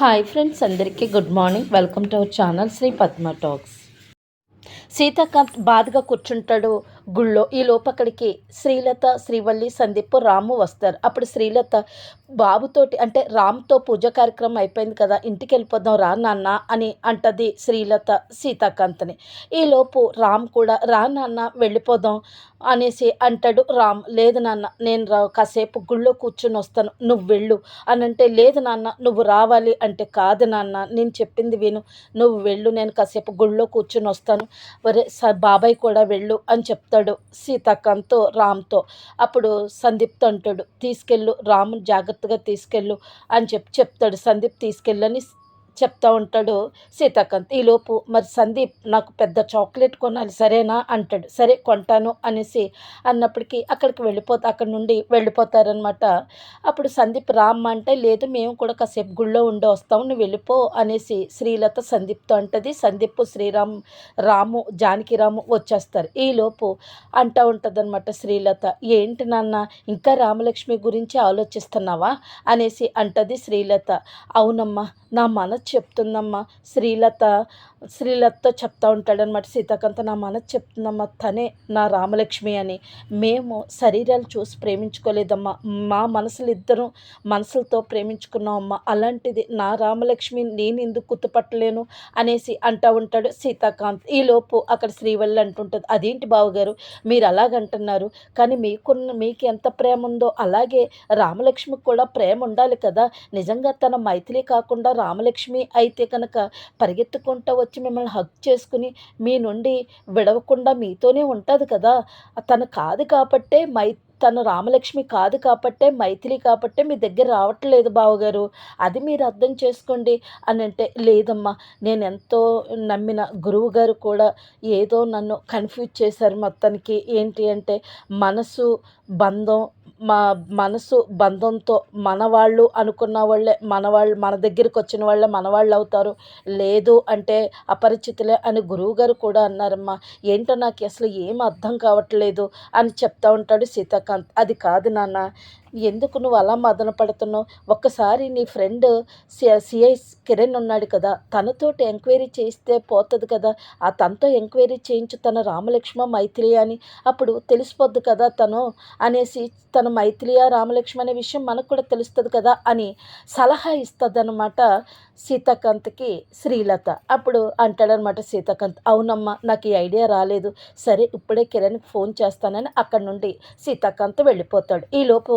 Hi friends అందరికీ good morning. Welcome to our channel Sri Padma talks. Seethakanth బాధగా కూర్చుంటాడు. గుళ్ళో ఈ లోపక్కడికి శ్రీలత శ్రీవల్లి సందీప్ రాము వస్తారు. అప్పుడు శ్రీలత బాబుతోటి అంటే రామ్తో పూజ కార్యక్రమం అయిపోయింది కదా ఇంటికి వెళ్ళిపోదాం రా నాన్న అని అంటది శ్రీలత సీతాకాంత్ని. ఈలోపు రామ్ కూడా రా నాన్న వెళ్ళిపోదాం. అనేసి అంటాడు. రామ్ లేదు నాన్న నేను రా కాసేపు గుళ్ళో కూర్చొని వస్తాను. నువ్వు వెళ్ళు. అని అంటే లేదు నాన్న నువ్వు రావాలి. అంటే కాదు నాన్న నేను చెప్పింది విను. నువ్వు వెళ్ళు నేను కాసేపు గుళ్ళో కూర్చొని వస్తాను. ఒరే స బాబాయ్ కూడా వెళ్ళు అని చెప్తాడు సీతాకాంత్తో రామ్తో. అప్పుడు సందీప్తో అంటాడు తీసుకెళ్ళు రాముని జాగ్రత్తగా తీసుకెళ్ళు అని చెప్పి చెప్తాడు సందీప్ తీసుకెళ్ళని చెప్తా ఉంటాడు సీతాకాంత్ ఈలోపు మరి సందీప్ నాకు పెద్ద చాక్లెట్ కొనాలి సరేనా? అంటాడు. సరే కొంటాను అనేసి అన్నప్పటికీ అక్కడికి వెళ్ళిపోతా అక్కడ నుండి వెళ్ళిపోతారనమాట అప్పుడు సందీప్ రామ్మ అంటే లేదు మేము కూడా కాసేపు గుళ్ళో ఉండి వస్తాం నువ్వు వెళ్ళిపో అనేసి శ్రీలత సందీప్తో అంటది. సందీప్ శ్రీరామ్ రాము జానకిరాము వచ్చేస్తారు. ఈలోపు అంటా ఉంటుందన్నమాట శ్రీలత ఏంటి నాన్న ఇంకా రామలక్ష్మి గురించి ఆలోచిస్తున్నావా? అనేసి అంటది శ్రీలత. అవునమ్మా నా మనసు చెప్తుందమ్మా. శ్రీలత శ్రీలతతో చెప్తా ఉంటాడనమాట సీతాకాంత నా మనసు చెప్తుందమ్మా తనే నా రామలక్ష్మి అని. మేము శరీరాలు చూసి ప్రేమించుకోలేదమ్మా. మా మనసులు ఇద్దరు మనసులతో ప్రేమించుకున్నామమ్మా. అలాంటిది నా రామలక్ష్మి నేను ఎందుకు గుర్తుపట్టలేను? అనేసి అంటా ఉంటాడు సీతాకాంత్. ఈలోపు అక్కడ శ్రీవల్లి అంటుంటుంది అదేంటి బావగారు? మీరు అలాగంటున్నారు. కానీ మీకున్న మీకు ఎంత ప్రేమ ఉందో అలాగే రామలక్ష్మికి కూడా ప్రేమ ఉండాలి కదా. నిజంగా తన మైథిలి కాకుండా రామలక్ష్మి అయితే కనుక పరిగెత్తుకుంటూ వచ్చి మిమ్మల్ని హక్ చేసుకుని మీ నుండి విడవకుండా మీతోనే ఉంటుంది కదా. తను కాదు కాబట్టే మై తను రామలక్ష్మి కాదు కాబట్టే మైథిలి కాబట్టే మీ దగ్గర రావట్లేదు బావగారు. అది మీరు అర్థం చేసుకోండి అని అంటే లేదమ్మా నేను ఎంతో నమ్మిన గురువు గారు కూడా ఏదో నన్ను కన్ఫ్యూజ్ చేశారు మొత్తానికి. ఏంటి అంటే మనసు బంధం మా మనసు బంధంతో మనవాళ్ళు అనుకున్న వాళ్ళే మనవాళ్ళు మన దగ్గరికి వచ్చిన వాళ్ళే మనవాళ్ళు అవుతారు. లేదు అంటే అపరిచితులే అని గురువుగారు కూడా అన్నారమ్మా ఏంటో నాకు అసలు ఏం అర్థం కావట్లేదు అని చెప్తా ఉంటాడు సీతాకాంత్. అది కాదు నాన్న ఎందుకు నువ్వు అలా మదన పడుతున్నావు? ఒక్కసారి నీ ఫ్రెండ్ సిఐ కిరణ్ ఉన్నాడు కదా తనతోటి ఎంక్వైరీ చేస్తే పోతుంది కదా ఆ తనతో ఎంక్వైరీ చేయించు తన రామలక్ష్మ మైత్రి అని. అప్పుడు తెలిసిపోద్ది కదా తను అనేసి తన మైత్రియ రామలక్ష్మి అనే విషయం మనకు కూడా తెలుస్తుంది కదా అని సలహా ఇస్తుందన్నమాట సీతాకాంత్కి శ్రీలత. అప్పుడు అంటాడనమాట సీతాకాంత్ అవునమ్మా నాకు ఈ ఐడియా రాలేదు. సరే ఇప్పుడే కిరణ్కి ఫోన్ చేస్తానని అక్కడ నుండి సీతాకాంత్ వెళ్ళిపోతాడు. ఈలోపు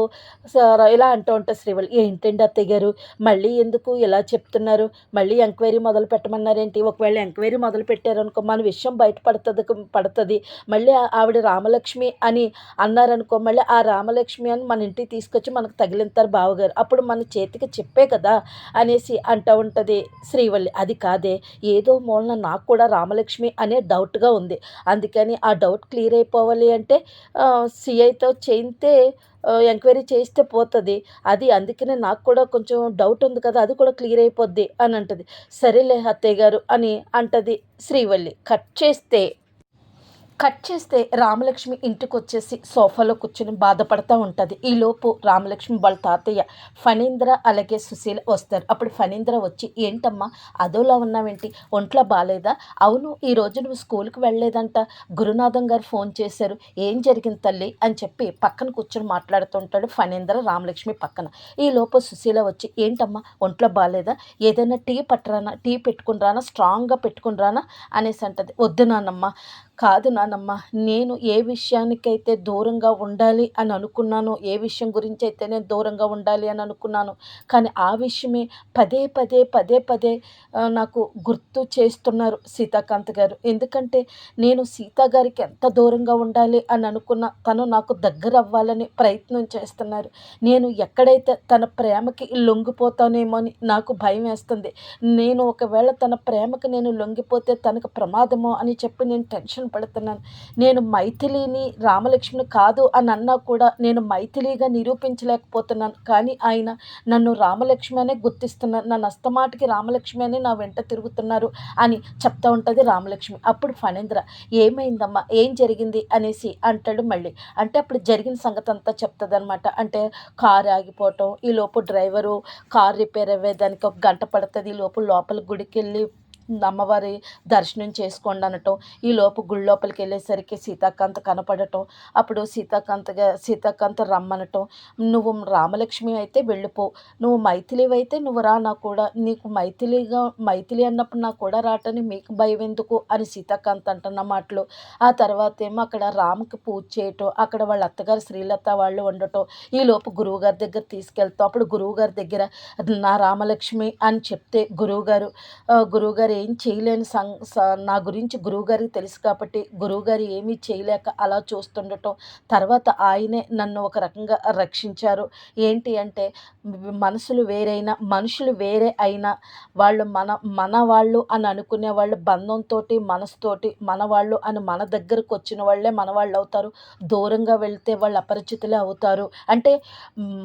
ఇలా అంటూ ఉంటా శ్రీవల్ ఏంటండి అత్తయ్య గారు? మళ్ళీ ఎందుకు ఇలా చెప్తున్నారు? మళ్ళీ ఎంక్వైరీ మొదలు పెట్టమన్నారేంటి? ఒకవేళ ఎంక్వైరీ మొదలు పెట్టారనుకో మన విషయం బయటపడుతుంది పడుతుంది. మళ్ళీ ఆవిడ రామలక్ష్మి అని అన్నారనుకో మళ్ళీ ఆ రామలక్ష్మి అని మన ఇంటికి తీసుకొచ్చి మనకు తగిలింతారు బావగారు. అప్పుడు మన చేతికి చెప్పే కదా అనేసి అంటూ ఉంటుంది. శ్రీవల్లి అది కాదే. ఏదో మూలన నాకు కూడా రామలక్ష్మి అనే డౌట్గా ఉంది. అందుకని ఆ డౌట్ క్లియర్ అయిపోవాలి అంటే సిఐతో చేయితే ఎంక్వైరీ చేస్తే పోతుంది. అది అందుకనే నాకు కూడా కొంచెం డౌట్ ఉంది కదా అది కూడా క్లియర్ అయిపోద్ది అని అంటది. సరేలే అత్తయ్య గారు అని అంటది శ్రీవల్లి. కట్ చేస్తే కట్ చేస్తే రామలక్ష్మి ఇంటికి వచ్చేసి సోఫాలో కూర్చొని బాధపడతా ఉంటుంది. ఈలోపు రామలక్ష్మి వాళ్ళ తాతయ్య ఫణీంద్ర అలాగే సుశీల వస్తారు. అప్పుడు ఫణీంద్ర వచ్చి ఏంటమ్మా అదోలా ఉన్నావేంటి? ఒంట్లో బాగాలేదా అవును ఈ రోజు నువ్వు స్కూల్కి వెళ్ళలేదంట. గురునాథం గారు ఫోన్ చేశారు. ఏం జరిగింది తల్లి? అని చెప్పి పక్కన కూర్చొని మాట్లాడుతుంటాడు ఫణీంద్ర రామలక్ష్మి పక్కన. ఈ లోపు సుశీల వచ్చి ఏంటమ్మా ఒంట్లో బాగాలేదా ఏదైనా టీ పట్టరానా? టీ పెట్టుకుని రానా? స్ట్రాంగ్గా పెట్టుకుని రానా? అనేసి అంటది. వద్దు నాన్నమ్మ కాదు నానమ్మ నేను ఏ విషయానికైతే దూరంగా ఉండాలి అని అనుకున్నానో ఏ విషయం గురించి అయితే నేను దూరంగా ఉండాలి అని అనుకున్నాను కానీ ఆ విషయమే పదే పదే పదే పదే నాకు గుర్తు చేస్తున్నారు సీతాకాంత్ గారు. ఎందుకంటే నేను సీతా గారికి ఎంత దూరంగా ఉండాలి అని అనుకున్న తను నాకు దగ్గర అవ్వాలని ప్రయత్నం చేస్తున్నారు. నేను ఎక్కడైతే తన ప్రేమకి లొంగిపోతానేమో అని నాకు భయం వేస్తుంది. నేను ఒకవేళ తన ప్రేమకి నేను లొంగిపోతే తనకు ప్రమాదమో అని చెప్పి నేను టెన్షన్ పడుతున్నాను. నేను మైథిలిని రామలక్ష్మిని కాదు అని అన్నా కూడా నేను మైథిలిగా నిరూపించలేకపోతున్నాను. కానీ ఆయన నన్ను రామలక్ష్మి అనే గుర్తిస్తున్నారు. నన్ను అస్తమాటికి రామలక్ష్మి అని నా వెంట తిరుగుతున్నారు అని చెప్తా ఉంటుంది రామలక్ష్మి. అప్పుడు ఫణేంద్ర ఏమైందమ్మా? ఏం జరిగింది? అనేసి అంటాడు మళ్ళీ. అంటే అప్పుడు జరిగిన సంగతి అంతా చెప్తుంది అనమాట అంటే కారు ఆగిపోవటం ఈలోపు డ్రైవరు కార్ రిపేర్ అయ్యేదానికి ఒక గంట పడుతుంది ఈ లోపు లోపల గుడికి వెళ్ళి అమ్మవారి దర్శనం చేసుకోండి అనటం ఈలోపు గుళ్ళోపలికి గుడి లోపలికి వెళ్ళేసరికి సీతాకాంత కనపడటం అప్పుడు సీతాకాంతగా సీతాకాంత రమ్మనటం నువ్వు రామలక్ష్మి అయితే వెళ్ళిపో నువ్వు మైథిలివైతే నువ్వు రా నా కూడా నీకు మైథిలిగా మైథిలి అన్నప్పుడు నా కూడా రాటని మీకు భయం ఎందుకు? అని సీతాకాంత్ అంటున్న మాటలు. ఆ తర్వాత ఏమో అక్కడ రాముకి పూజ చేయటం అక్కడ వాళ్ళ అత్తగారు శ్రీలత వాళ్ళు ఉండటం ఈలోపు గురువుగారి దగ్గర తీసుకెళ్తాం. అప్పుడు గురువుగారి దగ్గర నా రామలక్ష్మి అని చెప్తే గురువుగారు గురువుగారు ఏం చేయలేని సం నా గురించి గురువుగారికి తెలుసు కాబట్టి గురువుగారు ఏమీ చేయలేక అలా చూస్తుండటం తర్వాత ఆయనే నన్ను ఒక రకంగా రక్షించారు. ఏంటి అంటే మనసులు వేరైనా మనుషులు వేరే అయినా వాళ్ళు మన మన వాళ్ళు అని అనుకునే వాళ్ళు బంధంతో మనసుతోటి మన వాళ్ళు అని మన దగ్గరకు వచ్చిన వాళ్ళే మన వాళ్ళు అవుతారు. దూరంగా వెళ్తే వాళ్ళు అపరిచితులే అవుతారు. అంటే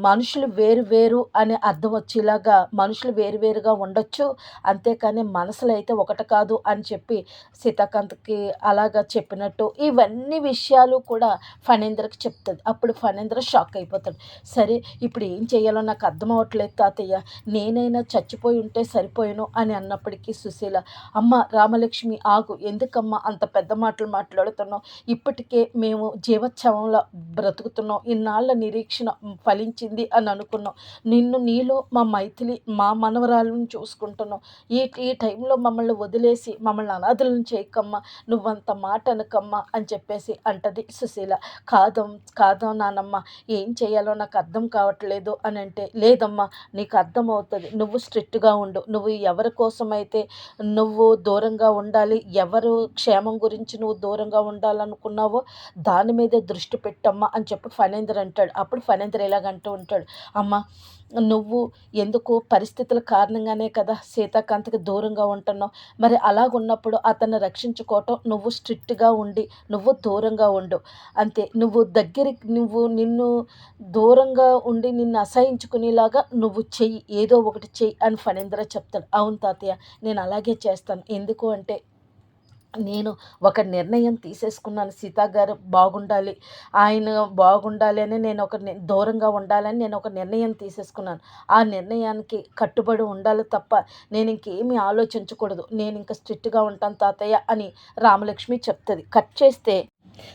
మనుషులు వేరు వేరు అనే అర్థం వచ్చేలాగా మనుషులు వేరు వేరుగా ఉండొచ్చు. అంతేకాని మనసులు అయితే ఒకటి కాదు అని చెప్పి సీతాకాంత్కి అలాగా చెప్పినట్టు ఇవన్నీ విషయాలు కూడా ఫణేంద్రకి చెప్తుంది. అప్పుడు ఫణేంద్ర షాక్ అయిపోతాడు. సరే ఇప్పుడు ఏం చేయాలో నాకు అర్థం అవ్వట్లేదు తాతయ్య. నేనైనా చచ్చిపోయి ఉంటే సరిపోయాను అని అన్నప్పటికీ సుశీల అమ్మ రామలక్ష్మి ఆగు ఎందుకమ్మా అంత పెద్ద మాటలు మాట్లాడుతున్నావు? ఇప్పటికే మేము జీవోత్సవంలో బ్రతుకుతున్నాం. ఇన్నాళ్ళ నిరీక్షణ ఫలించింది అని అనుకున్నాం. నిన్ను నీలో మా మైథిలి మా మనవరాలను చూసుకుంటున్నాం. ఈ ఈ టైంలో మమ్మల్ని వదిలేసి మమ్మల్ని అనాథులను చేయకమ్మా నువ్వంత మాట అనకమ్మా అని చెప్పేసి అంటది సుశీల. కాదం కాదం నానమ్మ ఏం చేయాలో నాకు అర్థం కావట్లేదు అని అంటే లేదమ్మా నీకు అర్థం అవుతుంది. నువ్వు స్ట్రిక్ట్గా ఉండు. నువ్వు ఎవరి కోసమైతే నువ్వు దూరంగా ఉండాలి ఎవరు క్షేమం గురించి నువ్వు దూరంగా ఉండాలనుకున్నావో దాని మీదే దృష్టి పెట్టమ్మా అని చెప్పి ఫణేంద్ర అంటాడు. అప్పుడు ఫణేంద్ర ఇలాగంటూ ఉంటాడు. అమ్మ నువ్వు ఎందుకు పరిస్థితుల కారణంగానే కదా సీతాకాంత్కి దూరంగా ఉంటాను ఉంటున్నావు మరి అలాగున్నప్పుడు అతన్ని రక్షించుకోవటం నువ్వు స్ట్రిక్ట్గా ఉండి నువ్వు దూరంగా ఉండు. అంతే నువ్వు దగ్గరికి నువ్వు నిన్ను దూరంగా ఉండి నిన్ను అసహించుకునేలాగా నువ్వు చెయ్యి ఏదో ఒకటి చెయ్యి అని ఫణేంద్ర చెప్తాడు. అవును తాతయ్య నేను అలాగే చేస్తాను. ఎందుకు అంటే నేను ఒక నిర్ణయం తీసేసుకున్నాను. సీతా గారు బాగుండాలి. ఆయన బాగుండాలి అని నేను ఒక దూరంగా ఉండాలని నేను ఒక నిర్ణయం తీసేసుకున్నాను. ఆ నిర్ణయానికి కట్టుబడి ఉండాలి తప్ప నేను ఇంకేమీ ఆలోచించకూడదు. నేను ఇంకా స్ట్రిక్ట్గా ఉంటాను తాతయ్య అని రామలక్ష్మి చెప్తుంది. కట్ చేస్తే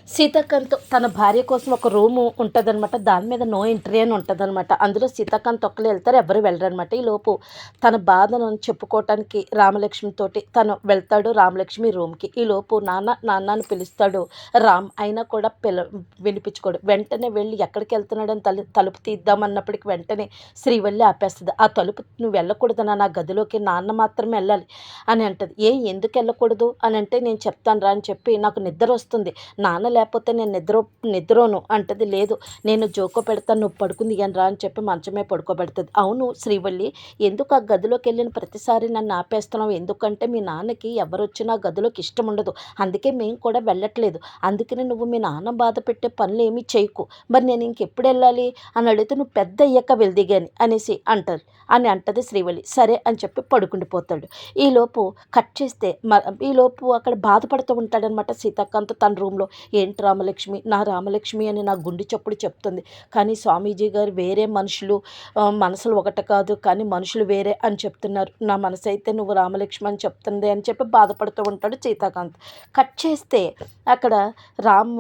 సీతాకాంత్ తన భార్య కోసం ఒక రూము ఉంటుందన్నమాట. దాని మీద నో ఎంట్రీ అని ఉంటుందన్నమాట. అందులో సీతాకాంత్ ఒక్కరు వెళ్తారు ఎవరు వెళ్ళరనమాట ఈ లోపు తన బాధను చెప్పుకోవటానికి రామలక్ష్మితోటి తను వెళ్తాడు రామలక్ష్మి రూమ్కి. ఈ లోపు నాన్న నాన్నని పిలుస్తాడు. రామ్ అయినా కూడా పిల వినిపించుకోడు. వెంటనే వెళ్ళి ఎక్కడికి వెళ్తున్నాడని తలు తలుపు తీద్దామన్నప్పటికి వెంటనే శ్రీవల్లి ఆపేస్తుంది. ఆ తలుపు నువ్వు వెళ్ళకూడదు నా గదిలోకి నాన్న మాత్రమే వెళ్ళాలి అని అంటది. ఏ ఎందుకు వెళ్ళకూడదు? అని అంటే నేను చెప్తాను రా అని చెప్పి నాకు నిద్ర వస్తుంది. నా నాన్న లేకపోతే నేను నిద్ర నిద్రోను అంటది లేదు. నేను జోకో పెడతాను నువ్వు పడుకుంది అని రా అని చెప్పి మంచమే పడుకోబెడుతుంది. అవును శ్రీవల్లి ఎందుకు ఆ గదిలోకి వెళ్ళిన ప్రతిసారి నన్ను ఆపేస్తున్నావు? ఎందుకంటే మీ నాన్నకి ఎవరు వచ్చినా గదిలోకి ఇష్టం ఉండదు. అందుకే మేము కూడా వెళ్ళట్లేదు. అందుకనే నువ్వు మీ నాన్న బాధ పెట్టే పనులు ఏమీ చేయకు. మరి నేను ఇంకెప్పుడు వెళ్ళాలి? అని అడిగితే నువ్వు పెద్ద అయ్యాక వెళ్దిగాని అనేసి అంటారు అని అంటది శ్రీవల్లి. సరే అని చెప్పి పడుకుండిపోతాడు ఈలోపు కట్ చేస్తే మ ఈలోపు అక్కడ బాధపడుతూ ఉంటాడనమాట సీతాకాంత్ తన రూమ్లో. ఏంటి రామలక్ష్మి? నా రామలక్ష్మి అని నా గుండె చప్పుడు చెప్తుంది. కానీ స్వామీజీ గారు వేరే మనుషులు మనసులు ఒకటి కాదు కానీ మనుషులు వేరే అని చెప్తున్నారు. నా మనసు అయితే నువ్వు రామలక్ష్మి అని చెప్తుంది అని చెప్పి బాధపడుతూ ఉంటాడు సీతాకాంత్. కట్ చేస్తే అక్కడ రామ్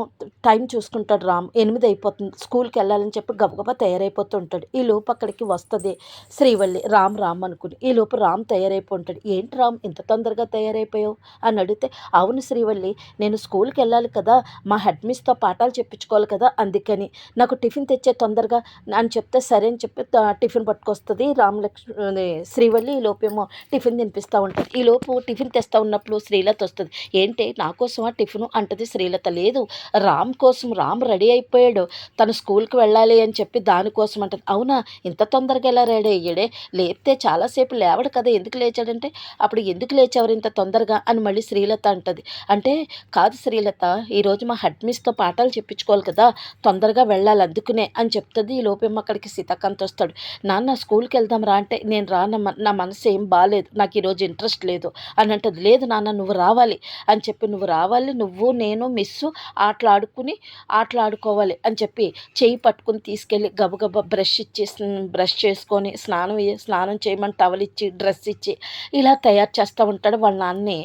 టైం చూసుకుంటాడు రామ్. ఎనిమిది అయిపోతుంది. స్కూల్కి వెళ్ళాలని చెప్పి గబగబా తయారైపోతూ ఉంటాడు. ఈ లోపు అక్కడికి వస్తుంది శ్రీవల్లి రామ్ రామ్ అనుకుని. ఈ లోపు రామ్ తయారైపో ఉంటాడు. ఏంటి రామ్ ఇంత తొందరగా తయారైపోయావు? అని అడిగితే అవును శ్రీవల్లి నేను స్కూల్కి వెళ్ళాలి కదా మా హెడ్ మిస్తో పాఠాలు చెప్పించుకోవాలి కదా అందుకని. నాకు టిఫిన్ తెచ్చే తొందరగా అని చెప్తే సరే అని చెప్పి టిఫిన్ పట్టుకొస్తుంది. రామలక్ష్మి శ్రీవల్లి ఈ లోపేమో టిఫిన్ తినిపిస్తూ ఉంటుంది ఈ లోపు టిఫిన్ తెస్తా ఉన్నప్పుడు శ్రీలత వస్తుంది. ఏంటి నా ఆ టిఫిన్ అంటది శ్రీలత. లేదు రామ్ కోసం రామ్ రెడీ అయిపోయాడు. తను స్కూల్కి వెళ్ళాలి అని చెప్పి దానికోసం అంటది. అవునా? ఇంత తొందరగా ఎలా రెడీ అయ్యాడే? లేపితే చాలాసేపు లేవడు కదా. ఎందుకు లేచాడంటే? అప్పుడు ఎందుకు లేచేవారు ఇంత తొందరగా అని మళ్ళీ శ్రీలత అంటది. అంటే కాదు శ్రీలత ఈరోజు మా హెడ్ మిస్తో పాఠాలు చెప్పించుకోవాలి కదా తొందరగా వెళ్ళాలి అందుకునే అని చెప్తుంది. ఈ లోపేమో అక్కడికి సీతాకాంత్ వస్తాడు. నాన్న స్కూల్కి వెళ్దాం రా అంటే నేను రానమ్మ నా మనసు ఏం బాగాలేదు నాకు ఈరోజు ఇంట్రెస్ట్ లేదు. అని అంటది. లేదు నాన్న నువ్వు రావాలి. అని చెప్పి నువ్వు రావాలి నువ్వు నేను మిస్ ఆటలాడుకుని ఆటలాడుకోవాలి. అని చెప్పి చేయి పట్టుకుని తీసుకెళ్ళి గబగబా బ్రష్ ఇచ్చి బ్రష్ చేసుకొని స్నానం స్నానం చేయమని టవల్ ఇచ్చి డ్రెస్ ఇచ్చి ఇలా తయారు చేస్తూ ఉంటాడు వాళ్ళ నాన్నే.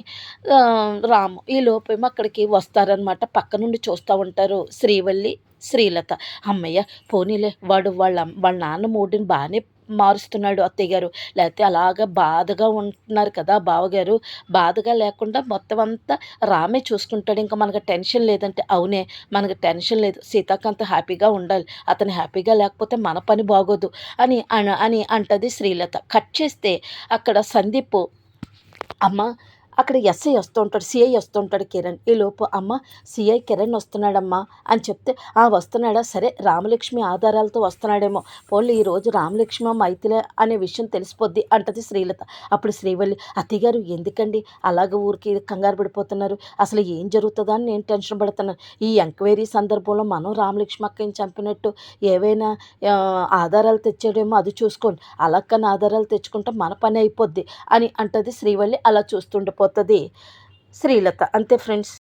రాము. ఈ లోపేమో అక్కడికి వస్తారనమాట పక్క నుండి చూస్తూ ఉంటారు. శ్రీవల్లి శ్రీలత. అమ్మయ్య పోనీలే వాడు వాళ్ళ వాళ్ళ నాన్న మూడిని బాగానే మారుస్తున్నాడు అత్తయ్య గారు. లేకపోతే అలాగా బాధగా ఉంటున్నారు కదా బావగారు. బాధగా లేకుండా మొత్తం అంతా రామే చూసుకుంటాడు. ఇంకా మనకు టెన్షన్ లేదంటే అవునే మనకు టెన్షన్ లేదు. సీతాకాంత్ హ్యాపీగా ఉండాలి. అతను హ్యాపీగా లేకపోతే మన పని బాగోదు అని అన- అని అంటది శ్రీలత. కట్ చేస్తే అక్కడ సందీప్ అమ్మ అక్కడ ఎస్ఐ వస్తుంటాడు సిఐ వస్తుంటాడు కిరణ్. ఈ లోపు అమ్మ సిఐ కిరణ్ వస్తున్నాడమ్మా అని చెప్తే ఆ వస్తున్నాడా? సరే రామలక్ష్మి ఆధారాలతో వస్తున్నాడేమో. పోన్లే ఈరోజు రామలక్ష్మి మైథిలే అనే విషయం తెలిసిపోద్ది అంటది శ్రీలత. అప్పుడు శ్రీవల్లి అతిగారు ఎందుకండి? అలాగ ఊరికి కంగారు పడిపోతున్నారు. అసలు ఏం జరుగుతుందా అని నేను టెన్షన్ పడుతున్నాను. ఈ ఎంక్వైరీ సందర్భంలో మనం రామలక్ష్మి అక్కని చంపినట్టు ఏవైనా ఆధారాలు తెచ్చాడేమో అది చూసుకోండి. అలా కన్నా ఆధారాలు తెచ్చుకుంటే మన పని అయిపోద్ది అని అంటది శ్రీవల్లి. అలా చూస్తుండిపోతుంది శ్రీలత. అంతే ఫ్రెండ్స్.